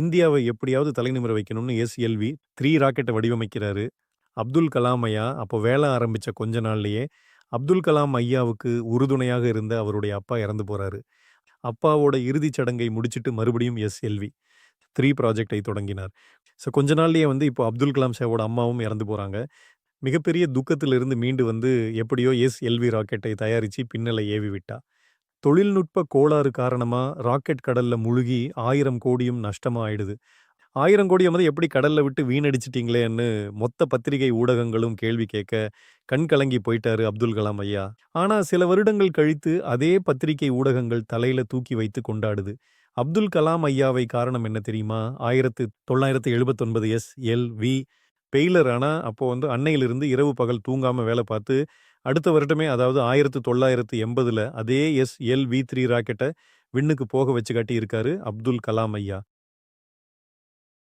இந்தியாவை எப்படியாவது தலைநிமிர வைக்கணும்னு எஸ்எல்வி த்ரீ ராக்கெட்டை வடிவமைக்கிறாரு. அப்துல் கலாம் ஐயா அப்போ வேலை ஆரம்பித்த கொஞ்ச நாள்லையே அப்துல் கலாம் ஐயாவுக்கு உறுதுணையாக இருந்த அவருடைய அப்பா இறந்து போகிறாரு அப்பாவோட இறுதிச் சடங்கை முடிச்சுட்டு மறுபடியும் எஸ்எல்வி த்ரீ ப்ராஜெக்டை தொடங்கினார். ஸோ கொஞ்ச நாள்லேயே வந்து இப்போ அப்துல் கலாம் சாரோட அம்மாவும் இறந்து போகிறாங்க மிகப்பெரிய துக்கத்திலிருந்து மீண்டு வந்து எப்படியோ எஸ்எல்வி ராக்கெட்டை தயாரித்து பின்னலை ஏவி விட்டா. தொழில்நுட்ப கோளாறு காரணமா ராக்கெட் கடல்ல முழுகி ஆயிரம் கோடியும் நஷ்டமா ஆயிடுது. 1000 கோடிய எப்படி கடல்ல விட்டு வீணடிச்சிட்டிங்களேன்னு மொத்த பத்திரிகை ஊடகங்களும் கேள்வி கேட்க, கண் கலங்கி போயிட்டாரு அப்துல் கலாம் ஐயா. ஆனா சில வருடங்கள் கழித்து அதே பத்திரிகை ஊடகங்கள் தலையில தூக்கி வைத்து கொண்டாடுது. அப்துல் கலாம் ஐயாவை காரணம் என்ன தெரியுமா? ஆயிரத்து தொள்ளாயிரத்து எழுபத்தொன்பது எஸ் எல் வி பெய்லர் ஆனா, அப்போ வந்து அன்னையிலிருந்து இரவு பகல் தூங்காம வேலை பார்த்து, அடுத்த வருடமே அதாவது 1980ல அதே எஸ் எல் வி த்ரீ ராக்கெட்ட விண்ணுக்கு போக வச்சு காட்டியிருக்காரு அப்துல் கலாம் ஐயா.